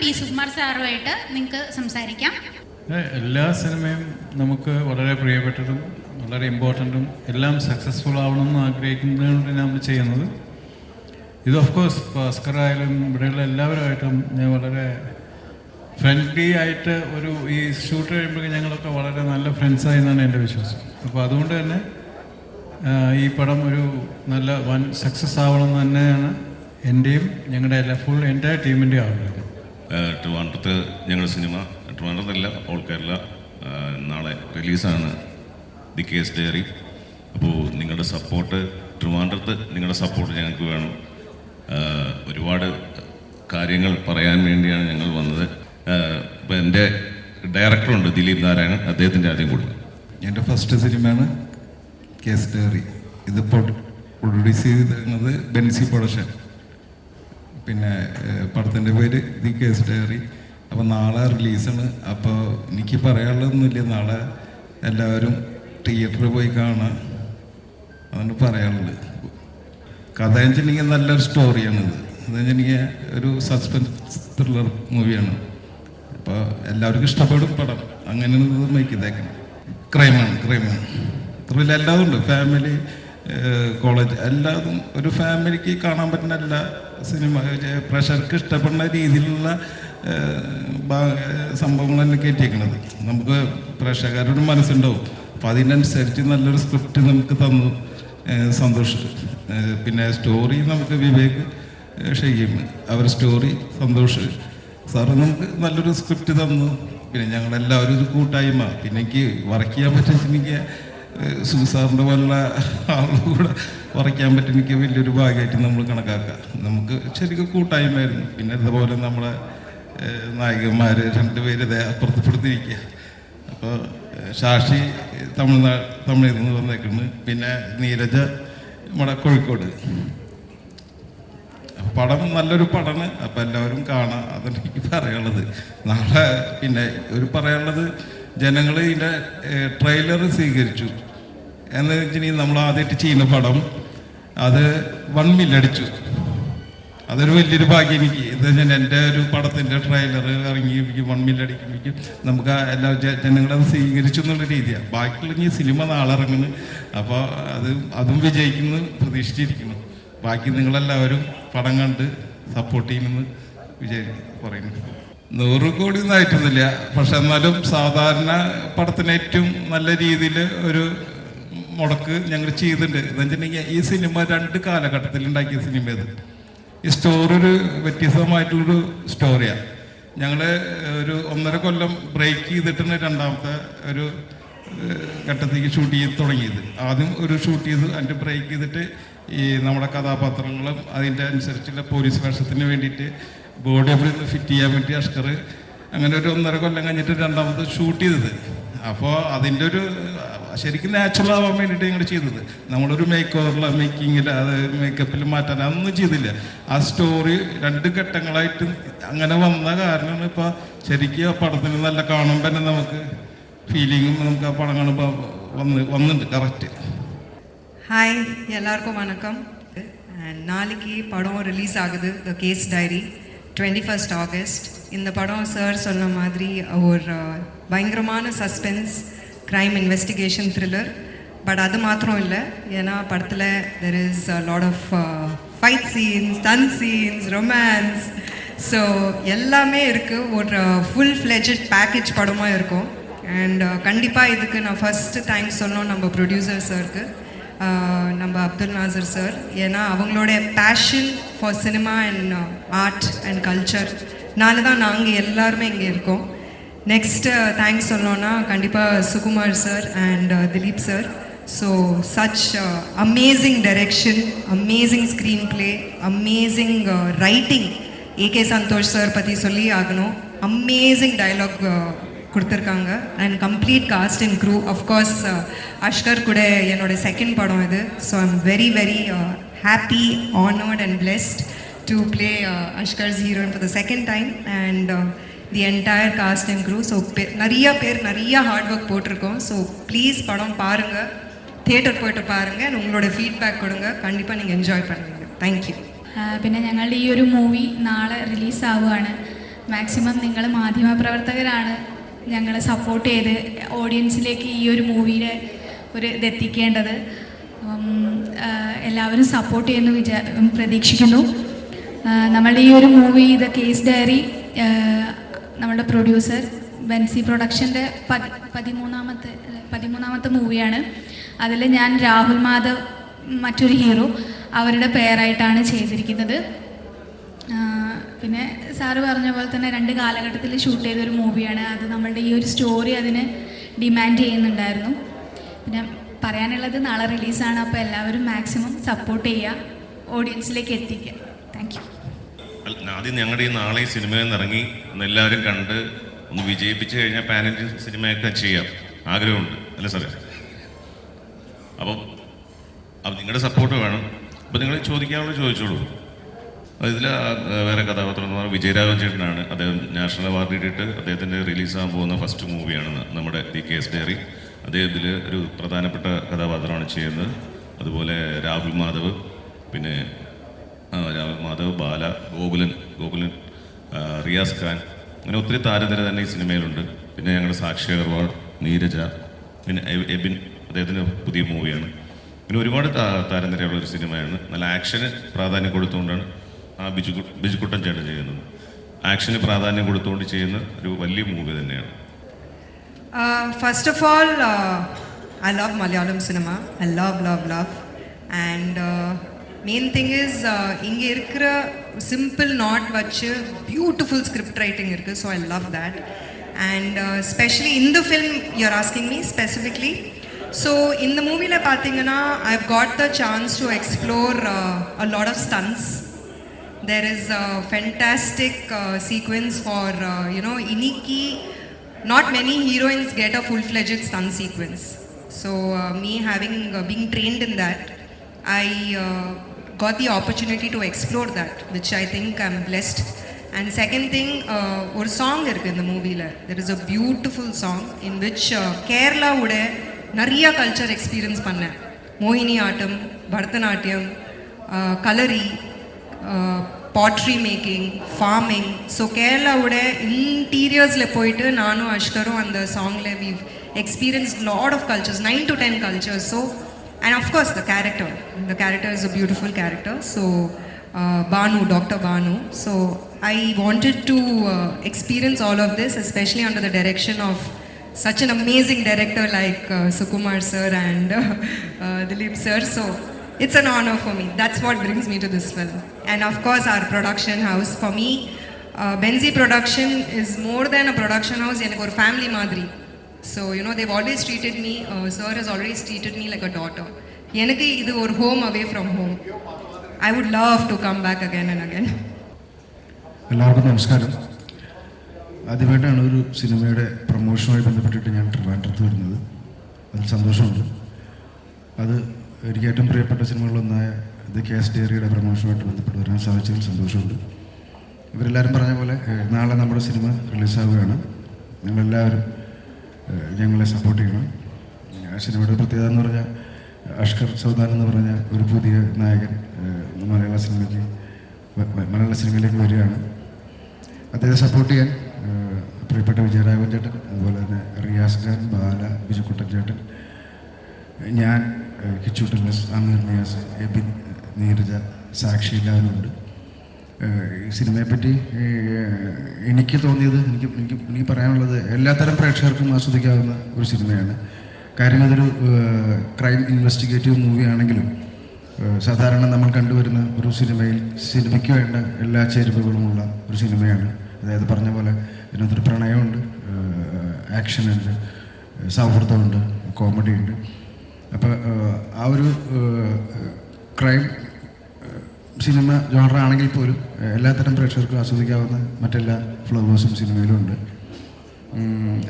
P Sukumar സാറുമായിട്ട് നിങ്ങൾക്ക് സംസാരിക്കാം. എല്ലാ സിനിമയും നമുക്ക് വളരെ പ്രിയപ്പെട്ടതും വളരെ ഇമ്പോർട്ടന്റും എല്ലാം സക്സസ്ഫുൾ ആവണമെന്ന് ആഗ്രഹിക്കുന്നതുകൊണ്ട് നമ്മൾ ചെയ്യുന്നത്. ഇത് ഓഫ് കോഴ്സ് ഭാസ്കർ ആയാലും ഇവിടെയുള്ള എല്ലാവരുമായിട്ടും ഞാൻ വളരെ ഫ്രണ്ട്ലി ആയിട്ട് ഒരു ഈ ഷൂട്ട് കഴിയുമ്പോഴേക്കും ഞങ്ങളൊക്കെ വളരെ നല്ല ഫ്രണ്ട്സായി എന്നാണ് എന്റെ വിശ്വാസം. അപ്പോൾ അതുകൊണ്ട് തന്നെ ഈ പടം ഒരു നല്ല വൻ സക്സസ് ആവണം തന്നെയാണ് എന്റെയും ഞങ്ങളുടെ എല്ലാ ഫുൾ എന്റെ ടീമിന്റെയും ആഗ്രഹം. ട്രിവാൻഡ്രത്ത് ഞങ്ങളുടെ സിനിമ ട്രിവാൻഡ്രത്തല്ല ഓൾ കേരള നാളെ റിലീസാണ് ദി കേസ് ഡയറി. അപ്പോൾ നിങ്ങളുടെ സപ്പോർട്ട് ട്രിവാൻഡ്രത്ത് നിങ്ങളുടെ സപ്പോർട്ട് ഞങ്ങൾക്ക് വേണം. ഒരുപാട് കാര്യങ്ങൾ പറയാൻ വേണ്ടിയാണ് ഞങ്ങൾ വന്നത്. ഇപ്പോൾ എന്റെ ഡയറക്ടറുണ്ട് ദിലീപ് നാരായണൻ അദ്ദേഹത്തിന്റെ ആദ്യം കൂടുതൽ എന്റെ ഫസ്റ്റ് സിനിമയാണ് കേസ് ഡയറി. ഇതിപ്പോൾ പ്രൊഡ്യൂസ് ചെയ്തിരുന്നത് ബെൻസി പ്രൊഡക്ഷൻ. പിന്നെ പടത്തിന്റെ പേര് ദി കേസ് ഡയറി. അപ്പോൾ നാളെ റിലീസാണ്. അപ്പോൾ എനിക്ക് പറയാനുള്ളതൊന്നുമില്ല. നാളെ എല്ലാവരും തിയേറ്ററിൽ പോയി കാണാം. അതാണ് പറയാനുള്ളത്. കഥ വെച്ചിട്ടുണ്ടെങ്കിൽ നല്ലൊരു സ്റ്റോറിയാണിത് എന്ന് വെച്ചിട്ടുണ്ടെങ്കിൽ ഒരു സസ്പെൻസ് ത്രില്ലർ മൂവിയാണ് അപ്പോൾ എല്ലാവർക്കും ഇഷ്ടപ്പെടും പടം. അങ്ങനെയാണ് ഇത് മേക്ക് ചെയ്തേക്കണം ക്രൈമാണ് ക്രൈമാണ് ത്രില്ല എല്ലാതും ഉണ്ട്. ഫാമിലി കോളേജ് എല്ലാതും ഒരു ഫാമിലിക്ക് കാണാൻ പറ്റുന്ന എല്ലാ സിനിമ പ്രഷർക്ക് ഇഷ്ടപ്പെടുന്ന രീതിയിലുള്ള സംഭവങ്ങളെല്ലാം കയറ്റിയേക്കുന്നത് നമുക്ക് പ്രേക്ഷകരുടെ മനസ്സുണ്ടാവും. അപ്പോൾ അതിനനുസരിച്ച് നല്ലൊരു സ്ക്രിപ്റ്റ് നമുക്ക് തന്നു. സന്തോഷം പിന്നെ സ്റ്റോറി നമുക്ക് വിവേക് ഷെയ്യും. അവർ സ്റ്റോറി സന്തോഷ് സാറ് നമുക്ക് നല്ലൊരു സ്ക്രിപ്റ്റ് തന്നു. പിന്നെ ഞങ്ങളെല്ലാവരും ഒരു കൂട്ടായ്മ. പിന്നെ എനിക്ക് വർക്ക് ചെയ്യാൻ പറ്റുന്നെങ്കിൽ സുസാറിന്റെ പോലുള്ള ആളുകൾ കൂടെ കുറയ്ക്കാൻ പറ്റും എനിക്ക് വലിയൊരു ഭാഗ്യമായിട്ട് നമ്മൾ കണക്കാക്കാം. നമുക്ക് ശരിക്കും കൂട്ടായ്മയായിരുന്നു. പിന്നെ ഇതുപോലെ നമ്മളെ നായകന്മാർ രണ്ടുപേര് ഇതേ അപ്പുറത്തപ്പെടുത്തിരിക്കുക അപ്പോൾ ഷാഷി തമിഴ്നാട് തമിഴിൽ നിന്ന് വന്നേക്കുന്നു. പിന്നെ നീരജ നമ്മുടെ കോഴിക്കോട്. പടം നല്ലൊരു പടമാണ് അപ്പം എല്ലാവരും കാണാം. അതാണ് എനിക്ക് പറയാനുള്ളത്. നാളെ പിന്നെ ഒരു പറയാനുള്ളത് ജനങ്ങൾ ഇതിന്റെ ട്രെയിലർ സ്വീകരിച്ചു. എന്ന് വെച്ചിട്ടുണ്ടെങ്കിൽ നമ്മൾ ആദ്യമായിട്ട് ചെയ്യുന്ന പടം അത് വൺ മില്ലടിച്ചു അതൊരു വലിയൊരു ഭാഗ്യം എനിക്ക്. എന്താ വെച്ചാൽ എന്റെ ഒരു പടത്തിന്റെ ട്രെയിലർ ഇറങ്ങി വൺ മില്ലടിക്കുമ്പോഴേക്കും നമുക്ക് എല്ലാ ജനങ്ങളത് സ്വീകരിച്ചു എന്നുള്ള രീതിയാണ് ബാക്കിയുള്ള സിനിമ നാളെ ഇറങ്ങുന്നു. അപ്പോൾ അത് അതും വിജയിക്കുന്നു പ്രതീക്ഷിച്ചിരിക്കുന്നു. ബാക്കി നിങ്ങളെല്ലാവരും പടം കണ്ട് സപ്പോർട്ട് ചെയ്യുമെന്ന് വിചാരിക്കുന്നു പറയുന്നു. നൂറ് കോടി ഒന്നും ആയിട്ടൊന്നുമില്ല. പക്ഷെ എന്നാലും സാധാരണ പടത്തിന് ഏറ്റവും നല്ല രീതിയിൽ ഒരു മുടക്ക് ഞങ്ങൾ ചെയ്തിട്ടുണ്ട്. എന്ന് വെച്ചിട്ടുണ്ടെങ്കിൽ ഈ സിനിമ രണ്ട് കാലഘട്ടത്തിൽ ഉണ്ടാക്കിയ സിനിമ ഇത് ഈ സ്റ്റോറി ഒരു വ്യത്യസ്തമായിട്ടുള്ളൊരു സ്റ്റോറിയാണ് ഞങ്ങൾ ഒരു ഒന്നര കൊല്ലം ബ്രേക്ക് ചെയ്തിട്ടാണ് രണ്ടാമത്തെ ഒരു ഘട്ടത്തേക്ക് ഷൂട്ട് ചെയ്ത് തുടങ്ങിയത്. ആദ്യം ഒരു ഷൂട്ട് ചെയ്ത് അതിന്റെ ബ്രേക്ക് ചെയ്തിട്ട് ഈ നമ്മുടെ കഥാപാത്രങ്ങളും അതിന്റെ അനുസരിച്ചുള്ള പോലീസ് വേഷത്തിന് വേണ്ടിയിട്ട് ബോഡി അവിടെ ഫിറ്റ് ചെയ്യാൻ വേണ്ടി അഷ്കർ അങ്ങനെ ഒരു ഒന്നര കൊല്ലം കഴിഞ്ഞിട്ട് രണ്ടാമത് ഷൂട്ട് ചെയ്തത്. അപ്പോൾ അതിൻ്റെ ഒരു ശരിക്കും നാച്ചുറൽ ആവാൻ വേണ്ടിയിട്ട് ഞങ്ങൾ ചെയ്തത് നമ്മളൊരു മേക്ക് ഓവറിൽ മേക്കിങ്ങിൽ അത് മേക്കപ്പിൽ മാറ്റാൻ അതൊന്നും ചെയ്തില്ല ആ സ്റ്റോറി രണ്ട് ഘട്ടങ്ങളായിട്ട് അങ്ങനെ വന്ന കാരണമാണ് ഇപ്പോൾ ശരിക്കും ആ പടത്തിന് നല്ല കാണുമ്പോൾ തന്നെ നമുക്ക് ഫീലിങ്ങും നമുക്ക് ആ പടം കാണുമ്പോൾ വന്ന് വന്നിട്ടുണ്ട് കറക്റ്റ് ஹாய் எல்லாருக்கும் வணக்கம் And நாளைக்கு படம் ரிலீஸ் ஆகுது the case diary twenty first August இந்த படம் சார் சொன்ன மாதிரி ஒரு பயங்கரமான suspense crime investigation thriller but அது மாத்திரம் இல்லை. ஏன்னா படத்தில் there is lot of fight scenes then scenes romance so எல்லாமே இருக்குது ஒரு ஃபுல் ஃப்ளெஜட் பேக்கேஜ் படமாக இருக்கும். அண்ட் கண்டிப்பாக இதுக்கு நான் ஃபஸ்ட்டு தேங்க்ஸ் சொன்னோம் நம்ம ப்ரொடியூசர் சாருக்கு நம்ம அப்துல் நாசர் சார் ஏன்னா அவங்களோட passion for cinema and art and culture நாலு தான் நாங்கள் எல்லாருமே இங்கே இருக்கோம். நெக்ஸ்ட்டு தேங்க்ஸ் uh, சொல்லணும்னா கண்டிப்பாக Sukumar sir and uh, Dileep sir so such amazing direction amazing screenplay amazing writing AK Santhosh sir பற்றி சொல்லி ஆகணும். அமேசிங் டைலாக் கொடுத்துருக்காங்க. And complete cast and crew of course Ashkar கூட என்னோட செகண்ட் படம் இது. So I'm very very happy honoured and blessed to play Ashkar's heroine for the second time and the entire cast and crew so நிறைய பேர் நிறைய hard work போட்டிருக்கோம் so please படம் பாருங்கள் தியேட்டர் போயிட்டு பாருங்கள் and உங்களோட ஃபீட்பேக் கொடுங்க கண்டிப்பாக நீங்கள் என்ஜாய் பண்ணுவீங்க தேங்க்யூ ആ, പിന്നെ ഞങ്ങളുടെ ഈ ഒരു മൂവി നാളെ റിലീസാവുകയാണ് മാക്സിമം നിങ്ങൾ മാധ്യമപ്രവർത്തകരാണ് ഞങ്ങളെ സപ്പോർട്ട് ചെയ്ത് ഓഡിയൻസിലേക്ക് ഈ ഒരു മൂവിയുടെ ഒരു ഇതെത്തിക്കേണ്ടത് അപ്പം, എല്ലാവരും സപ്പോർട്ട് ചെയ്യുന്നു വിചാ പ്രതീക്ഷിക്കുന്നു. നമ്മളുടെ ഈ ഒരു മൂവി ദ കേസ് ഡയറി നമ്മുടെ പ്രൊഡ്യൂസർ ബെൻസി പ്രൊഡക്ഷന്റെ പതി പതിമൂന്നാമത്തെ പതിമൂന്നാമത്തെ മൂവിയാണ് അതിൽ ഞാൻ രാഹുൽ മാധവ് മറ്റൊരു ഹീറോ അവരുടെ പേരായിട്ടാണ് ചെയ്തിരിക്കുന്നത്. പിന്നെ സാറ് പറഞ്ഞ പോലെ തന്നെ രണ്ട് കാലഘട്ടത്തിൽ ഷൂട്ട് ചെയ്തൊരു മൂവിയാണ് അത് നമ്മളുടെ ഈ ഒരു സ്റ്റോറി അതിന് ഡിമാൻഡ് ചെയ്യുന്നുണ്ടായിരുന്നു. പിന്നെ പറയാനുള്ളത് നാളെ റിലീസാണ്. അപ്പോൾ എല്ലാവരും മാക്സിമം സപ്പോർട്ട് ചെയ്യുക. ഓഡിയൻസിലേക്ക് എത്തിക്കുക. താങ്ക് യു ആദ്യം ഞങ്ങളുടെ ഈ നാളെ ഈ സിനിമയിൽ നിന്ന് ഇറങ്ങി ഒന്ന് എല്ലാവരും കണ്ട് ഒന്ന് വിജയിപ്പിച്ച് കഴിഞ്ഞാൽ പാനറ്റ് സിനിമയൊക്കെ ചെയ്യാം. ആഗ്രഹമുണ്ട്. അല്ലേ സാറേ? അപ്പം അപ്പം നിങ്ങളുടെ സപ്പോർട്ട് വേണം. അപ്പം നിങ്ങൾ ചോദിക്കാനുള്ള ചോദിച്ചോളൂ. ഇതിൽ വേറെ കഥാപാത്രം എന്ന് പറഞ്ഞാൽ വിജയരാഘവൻ ചേട്ടനാണ്. അദ്ദേഹം നാഷണൽ അവാർഡ് കിട്ടിയിട്ട് അദ്ദേഹത്തിന്റെ റിലീസാകാൻ പോകുന്ന ഫസ്റ്റ് മൂവിയാണ് നമ്മുടെ ദി കേസ് ഡയറി. അദ്ദേഹത്തിൽ ഒരു പ്രധാനപ്പെട്ട കഥാപാത്രമാണ് ചെയ്യുന്നത്. അതുപോലെ രാഹുൽ മാധവ് പിന്നെ രാഹുൽ മാധവ് ബാല ഗോകുലൻ ഗോകുലൻ റിയാസ് ഖാൻ അങ്ങനെ ഒത്തിരി താരനിര തന്നെ ഈ സിനിമയിലുണ്ട്. പിന്നെ ഞങ്ങളുടെ സാക്ഷി അഗർവാൾ നീരജ പിന്നെ എബിൻ അദ്ദേഹത്തിന്റെ പുതിയ മൂവിയാണ്. പിന്നെ ഒരുപാട് താരനിരയുള്ള ഒരു സിനിമയാണ്. നല്ല ആക്ഷന് പ്രാധാന്യം കൊടുത്തുകൊണ്ടാണ് ആ ബിജു ബിജുക്കുട്ടൻ ചേട്ടൻ ചെയ്യുന്നത്. ആക്ഷന് പ്രാധാന്യം കൊടുത്തുകൊണ്ട് ചെയ്യുന്ന ഒരു വലിയ മൂവി തന്നെയാണ്. Uh, first of all, uh, I love Malayalam cinema. I love, love, love. And uh, main thing is, uh, இங்க இருக்கிற simple not வச்சு beautiful script writing இருக்கு so I love that. And uh, especially in the film, you're asking me specifically. So in the movie la பார்த்தீங்கன்னா I've got the chance to explore uh, a lot of stunts. There is a fantastic uh, sequence Not many heroines get a full fledged stunt sequence. So, uh, me having uh, being trained in that, I uh, got the opportunity to explore that, which I think I'm blessed. And second thing, uh, ஒரு song இருக்கு இந்த மூவியில் there is a beautiful song in which uh, கேரளாவோட நிறைய culture experience பண்ணேன் Mohiniyattam Bharatanatyam கலரி pottery making farming so கேரளாவோட இன்டீரியர்ஸில் போயிட்டு நானும் அஷ்கரும் அந்த சாங்கில் we experience lot of cultures nine to ten cultures so and of course the character the character is a beautiful character so Bhanu doctor Bhanu so I wanted to experience all of this especially under the direction of such an amazing director like uh, Sukumar sir and uh, uh, Dilip sir. So it's an honor for me. That's what brings me to this film. And of course, our production house. For me, uh, Benzi Production is more than a production house. எனக்கு ஒரு family மாதிரி. So, you know, they've always treated me, uh, sir has always treated me like a daughter. எனக்கு இது ஒரு home away from home. I would love to come back again and again. എല്ലാവർക്കും നമസ്കാരം ആദ്യമായിട്ടാണ് ഒരു സിനിമയുടെ പ്രൊമോഷനുമായി ബന്ധപ്പെട്ടിട്ട് ഞാൻ ട്രിവാൻഡ്രത്ത് വരുന്നത് അതിൽ സന്തോഷമുണ്ട് അത് എനിക്ക് ഏറ്റവും പ്രിയപ്പെട്ട സിനിമകളിലൊന്നായ ദ കേസ് ഡയറിയുടെ പ്രമോഷനുമായിട്ട് ബന്ധപ്പെട്ട് വരാൻ സാധിച്ചതിൽ സന്തോഷമുണ്ട്. ഇവരെല്ലാവരും പറഞ്ഞ പോലെ നാളെ നമ്മുടെ സിനിമ റിലീസാവുകയാണ്. നിങ്ങളെല്ലാവരും ഞങ്ങളെ സപ്പോർട്ട് ചെയ്യണം. സിനിമയുടെ പ്രത്യേകത എന്ന് പറഞ്ഞാൽ അഷ്കർ സൗദാൻ എന്ന് പറഞ്ഞ ഒരു പുതിയ നായകൻ മലയാള സിനിമയ്ക്ക് മലയാള സിനിമയിലേക്ക് വരികയാണ്. അദ്ദേഹത്തെ സപ്പോർട്ട് ചെയ്യാൻ പ്രിയപ്പെട്ട വിജയരാഘവൻ ചേട്ടൻ അതുപോലെ തന്നെ റിയാസ് ഖാൻ ബാല ബിജുക്കുട്ടൻ ചേട്ടൻ ഞാൻ ഏഹ്, കിച്ചു ടെല്ലസ് അമീർ നിയാസ് എബിൻ നീരജ സാക്ഷി എല്ലാവരും ഉണ്ട് ഈ സിനിമയെപ്പറ്റി എനിക്ക് തോന്നിയത് എനിക്ക് എനിക്ക് എനിക്ക് പറയാനുള്ളത് എല്ലാത്തരം പ്രേക്ഷകർക്കും ആസ്വദിക്കാവുന്ന ഒരു സിനിമയാണ്. കാര്യം അതൊരു ക്രൈം ഇൻവെസ്റ്റിഗേറ്റീവ് മൂവി ആണെങ്കിലും സാധാരണ നമ്മൾ കണ്ടുവരുന്ന ഒരു സിനിമയിൽ സിനിമയ്ക്ക് വേണ്ട എല്ലാ ചേരുവകളുമുള്ള ഒരു സിനിമയാണ്. അതായത് പറഞ്ഞ പോലെ ഇതിനകത്തൊരു പ്രണയമുണ്ട് ആക്ഷനുണ്ട് സൗഹൃദമുണ്ട് കോമഡി ഉണ്ട്. അപ്പോൾ ആ ഒരു ക്രൈം സിനിമ ജോണറാണെങ്കിൽ പോലും എല്ലാത്തരം പ്രേക്ഷകർക്കും ആസ്വദിക്കാവുന്ന മറ്റെല്ലാ ഫ്ലവേഴ്സും സിനിമയിലുണ്ട്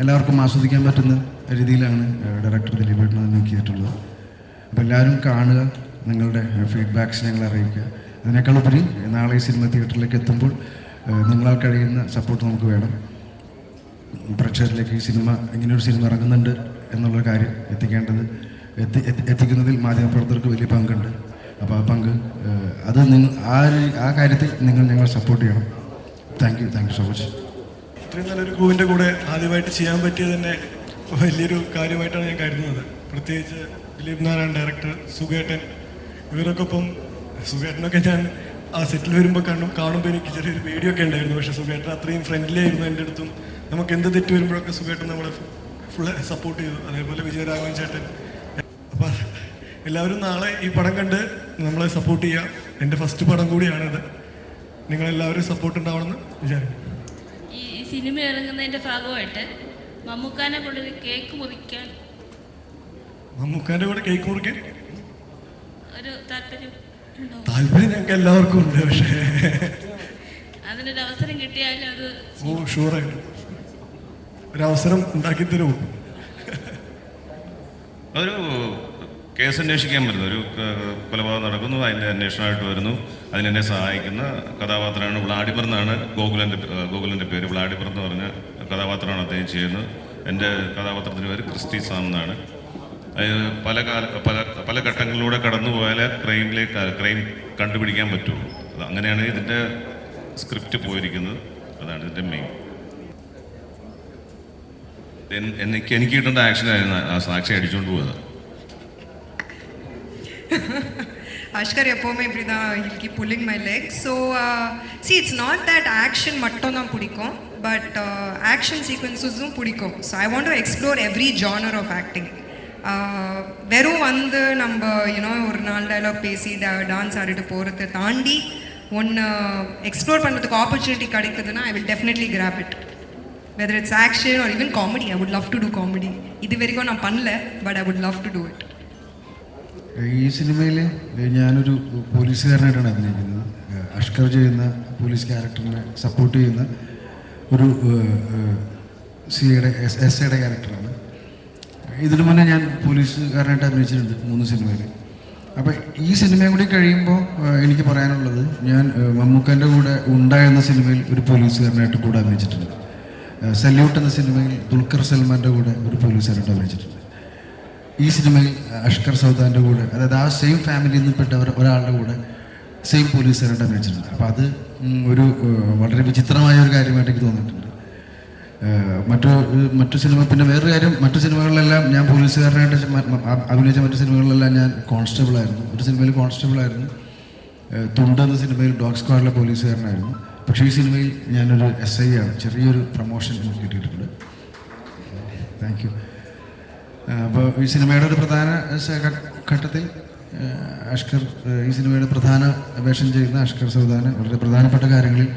എല്ലാവർക്കും ആസ്വദിക്കാൻ പറ്റുന്ന രീതിയിലാണ് ഡയറക്ടർ ദിലീപേട്ടൻ അത് നോക്കിയിട്ടുള്ളത്. അപ്പോൾ എല്ലാവരും കാണുക നിങ്ങളുടെ ഫീഡ്ബാക്ക്സ് ഞങ്ങൾ അറിയിക്കുക. അതിനേക്കാൾ ഉപരി നാളെ ഈ സിനിമ തിയേറ്ററിലേക്ക് എത്തുമ്പോൾ നിങ്ങളാൽ കഴിയുന്ന സപ്പോർട്ട് നമുക്ക് വേണം. പ്രേക്ഷകരിലേക്ക് ഈ സിനിമ ഇങ്ങനെയൊരു സിനിമ ഇറങ്ങുന്നുണ്ട് എന്നുള്ള കാര്യം എത്തിക്കേണ്ടത് എത്തി എത്തി- എത്തിക്കുന്നതിൽ മാധ്യമപ്രവർത്തകർക്ക് വലിയ പങ്കുണ്ട്. അപ്പോൾ ആ പങ്ക് അത് നിങ്ങൾ ആ ആ കാര്യത്തിൽ നിങ്ങൾ ഞങ്ങളെ സപ്പോർട്ട് ചെയ്യണം. Thank you thank you so much ഇത്രയും നല്ലൊരു ക്രൂവിന്റെ കൂടെ ആദ്യമായിട്ട് ചെയ്യാൻ പറ്റിയത് തന്നെ വലിയൊരു കാര്യമായിട്ടാണ് ഞാൻ കരുതുന്നത്. പ്രത്യേകിച്ച് ദിലീപ് നാരായൺ ഡയറക്ടർ സുഖേട്ടൻ ഇവരൊക്കെ ഇപ്പം സുഖേട്ടനൊക്കെ ഞാൻ ആ സെറ്റിൽ വരുമ്പോൾ കാണും കാണുമ്പോൾ എനിക്ക് ചെറിയൊരു പേടിയൊക്കെ ഉണ്ടായിരുന്നു. പക്ഷേ സുഖേട്ടൻ അത്രയും ഫ്രണ്ട്ലി ആയിരുന്നു എന്റെ അടുത്തും. നമുക്ക് എന്ത് തെറ്റ് വരുമ്പോഴൊക്കെ സുഖേട്ടൻ നമ്മളെ ഫുള്ള് സപ്പോർട്ട് ചെയ്തു. അതേപോലെ വിജയരാഘവൻ ചേട്ടൻ അപ്പം എല്ലാവരും നാളെ ഈ പടം കണ്ട് നമ്മളെ സപ്പോർട്ട് ചെയ്യുക എന്റെ ഫസ്റ്റ് പടം കൂടിയാണിത്. നിങ്ങളെല്ലാവരും സപ്പോർട്ട് ഉണ്ടാവണമെന്ന് വിചാരിക്കുന്നു. ഈ ഈ സിനിമ ഇറങ്ങുന്നതിന്റെ ഭാഗമായിട്ട് മമ്മൂക്കാനെ കൊണ്ടൊരു കേക്ക് മുറിക്കാൻ മമ്മൂക്കാന്റെ കൂടെ കേക്ക് മുറിക്കാൻ? ഒരു താല്പര്യം ഉണ്ടോ? താല്പര്യം ഞങ്ങൾക്ക് എല്ലാവർക്കും ഉണ്ട് പക്ഷേ. അതിനൊരു അവസരം കിട്ടിയാൽ അത് ഓ ഷുവറായിട്ട് ഒരവസരം ഉണ്ടാക്കി തരുമോ അതൊരു കേസ് അന്വേഷിക്കാൻ വരുന്നു. ഒരു കൊലപാതകം നടക്കുന്നു. അതിന്റെ അന്വേഷണമായിട്ട് വരുന്നു. അതിനെന്നെ സഹായിക്കുന്ന കഥാപാത്രമാണ് വ്ളാഡിമർ എന്നാണ് ഗോകുലന്റെ ഗോകുലന്റെ പേര്. വ്ളാഡിമർ എന്ന് പറഞ്ഞ കഥാപാത്രമാണ് അദ്ദേഹം ചെയ്യുന്നത്. എന്റെ കഥാപാത്രത്തിന്റെ പേര് ക്രിസ്തി സാം എന്നാണ്. പല കാല പല പല ഘട്ടങ്ങളിലൂടെ കടന്നു പോയാലേ ക്രൈമിലേക്ക് ക്രൈം കണ്ടുപിടിക്കാൻ പറ്റുള്ളൂ. അത് അങ്ങനെയാണ് ഇതിന്റെ സ്ക്രിപ്റ്റ് പോയിരിക്കുന്നത്. അതാണ് ഇതിന്റെ മെയിൻ. എനിക്ക് എനിക്ക് കിട്ടേണ്ട ആക്ഷനായിരുന്നു ആ സാക്ഷി അടിച്ചുകൊണ്ട് പോയത്. அஷ்கர் எப்போவுமே இப்படி தான் he'll keep pulling my leg so see it's not that action மட்டும் தான் பிடிக்கும் பட் ஆக்ஷன் சீக்வன்சஸும் பிடிக்கும் so I want to explore every genre of acting வெறும் வந்து நம்ம யூனோ ஒரு நாலு டைலாக் பேசி டான்ஸ் ஆடிட்டு போகிறத தாண்டி ஒன்று எக்ஸ்ப்ளோர் பண்ணுறதுக்கு ஆப்பர்ச்சுனிட்டி கிடைக்குதுன்னா I will definitely grab it whether it's action or even comedy I would love to do comedy இது வரைக்கும் நான் பண்ணல but I would love to do it ഈ സിനിമയിൽ ഞാനൊരു പോലീസുകാരനായിട്ടാണ് അഭിനയിക്കുന്നത്. അഷ്കർ ചെയ്യുന്ന പോലീസ് ക്യാരക്ടറിനെ സപ്പോർട്ട് ചെയ്യുന്ന ഒരു സിയുടെ എസ് എസ് എയുടെ ക്യാരക്ടറാണ്. ഇതിനു മുന്നേ ഞാൻ പോലീസുകാരനായിട്ട് അഭിനയിച്ചിട്ടുണ്ട് മൂന്ന് സിനിമയിൽ അപ്പോൾ ഈ സിനിമയും കൂടി കഴിയുമ്പോൾ എനിക്ക് പറയാനുള്ളത് ഞാൻ മമ്മൂക്കന്റെ കൂടെ ഉണ്ടായിരുന്ന സിനിമയിൽ ഒരു പോലീസുകാരനായിട്ട് കൂടെ അഭിനയിച്ചിട്ടുണ്ട്. സല്യൂട്ട് എന്ന സിനിമയിൽ ദുൽഖർ സൽമാന്റെ കൂടെ ഒരു പോലീസുകാരായിട്ട് അഭിനയിച്ചിട്ടുണ്ട്. ഈ സിനിമയിൽ അഷ്കർ സൗദാന്റെ കൂടെ അതായത് ആ സെയിം ഫാമിലിയിൽ നിൽപ്പെട്ട ഒരു- ഒരാളുടെ കൂടെ സെയിം പോലീസുകാരുടെ അഭിനയിച്ചിട്ടുണ്ട് അപ്പോൾ അത് ഒരു വളരെ വിചിത്രമായ ഒരു കാര്യമായിട്ട് എനിക്ക് തോന്നിയിട്ടുണ്ട്. മറ്റു മറ്റു സിനിമ പിന്നെ വേറൊരു കാര്യം മറ്റു സിനിമകളിലെല്ലാം ഞാൻ പോലീസുകാരനായിട്ട് അഭിനയിച്ച മറ്റു സിനിമകളിലെല്ലാം ഞാൻ കോൺസ്റ്റബിൾ ആയിരുന്നു ഒരു സിനിമയിൽ കോൺസ്റ്റബിൾ ആയിരുന്നു തുണ്ട് എന്ന സിനിമയിൽ ഡോഗ് സ്ക്വാഡിലെ പോലീസുകാരനായിരുന്നു. പക്ഷേ ഈ സിനിമയിൽ ഞാനൊരു എസ് ഐ ആണ് ചെറിയൊരു പ്രൊമോഷൻ എനിക്ക് കിട്ടിയിട്ടുണ്ട്. താങ്ക് യു അപ്പോൾ ഈ സിനിമയുടെ ഒരു പ്രധാന ഘട്ടത്തിൽ അഷ്കർ ഈ സിനിമയുടെ പ്രധാന വേഷം ചെയ്യുന്ന അഷ്കർ സൗദാന് വളരെ പ്രധാനപ്പെട്ട കാര്യങ്ങളിൽ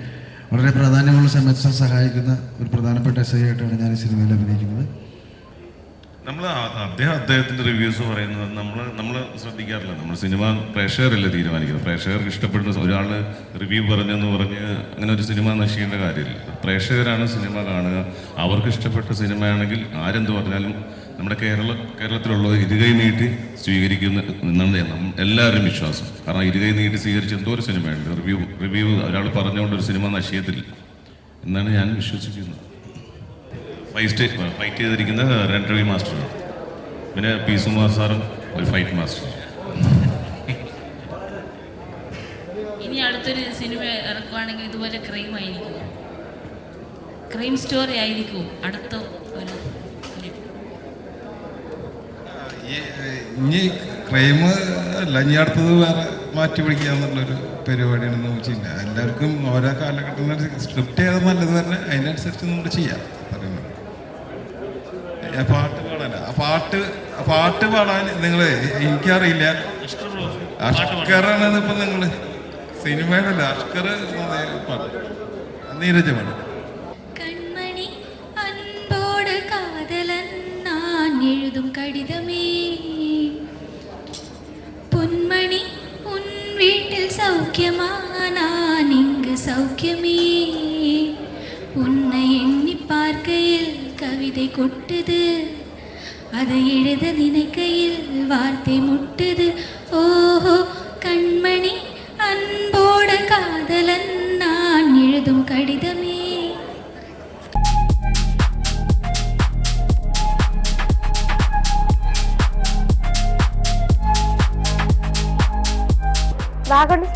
വളരെ പ്രാധാന്യമുള്ള സമയത്ത് സഹായിക്കുന്ന ഒരു പ്രധാനപ്പെട്ട എസ് ഐ ആയിട്ടാണ് ഞാൻ ഈ സിനിമയിൽ അഭിനയിക്കുന്നത്. നമ്മൾ അദ്ദേഹം അദ്ദേഹത്തിന്റെ റിവ്യൂസ് പറയുന്നത് നമ്മൾ നമ്മൾ ശ്രദ്ധിക്കാറില്ല. നമ്മൾ സിനിമ പ്രേക്ഷകരല്ല തീരുമാനിക്കുന്നത്. പ്രേക്ഷകർക്ക് ഇഷ്ടപ്പെടുന്ന ഒരാൾ റിവ്യൂ പറഞ്ഞെന്ന് പറഞ്ഞ് അങ്ങനെ ഒരു സിനിമ നശിക്കേണ്ട കാര്യമില്ല. പ്രേക്ഷകരാണ് സിനിമ കാണുക. അവർക്ക് ഇഷ്ടപ്പെട്ട സിനിമയാണെങ്കിൽ ആരെന്ത് പറഞ്ഞാലും നമ്മുടെ കേരള കേരളത്തിലുള്ളത് ഇരുകൈ നീട്ടി സ്വീകരിക്കുന്ന എന്നാണ് എല്ലാവരും വിശ്വാസം. കാരണം ഇരുകൈ നീട്ടി സ്വീകരിച്ച എന്തോ ഒരു സിനിമയുണ്ട്. റിവ്യൂ റിവ്യൂ ഒരാൾ പറഞ്ഞുകൊണ്ട് ഒരു സിനിമ നശിയത്തില്ല എന്നാണ് ഞാൻ വിശ്വസിക്കുന്നത്. ഫൈറ്റ് ഫൈറ്റ് ചെയ്തിരിക്കുന്ന രണ്ടരവി മാസ്റ്ററാണ്. പിന്നെ പി സുമാർ സാറും ഒരു ഫൈറ്റ് മാസ്റ്റർ ഇനി അടുത്തൊരു സിനിമ ഇറക്കുവാണെങ്കിൽ ഇതുപോലെ ക്രൈം ആയിരിക്കും. ക്രൈം സ്റ്റോറി ആയിരിക്കും അടുത്ത ഒരു ഇനി ക്രൈം അല്ല ഇനി അടുത്തത് വേറെ മാറ്റി പിടിക്കുക എന്നുള്ളൊരു പരിപാടിയാണ് ചെയ്യുന്നത് എല്ലാവർക്കും ഓരോ കാലഘട്ടത്തിൽ സ്ക്രിപ്റ്റ് ചെയ്താൽ നല്ലത് തന്നെ. അതിനനുസരിച്ച് നമ്മൾ ചെയ്യാം. പറയുന്നത് പാട്ട് പാടാന. ആ പാട്ട് പാട്ട് പാടാൻ നിങ്ങൾ എനിക്കറിയില്ല. അഷ്കറാണെന്ന് ഇപ്പം നിങ്ങൾ സിനിമയുടെ അല്ല അഷ്കർ പാട്ട് നീരജ പാടും கண்மணி அன்போடு காதலன் நான் எழுதும் கடிதமே பொன்மணி உன் வீட்டில் சௌக்கியமா நான் இங்கு சௌக்கியமே உன்னை எண்ணி பார்க்கையில் கவிதை கொட்டுது அதை எழுத நினைக்கையில் வார்த்தை முட்டுது ஓஹோ கண்மணி அன்போடு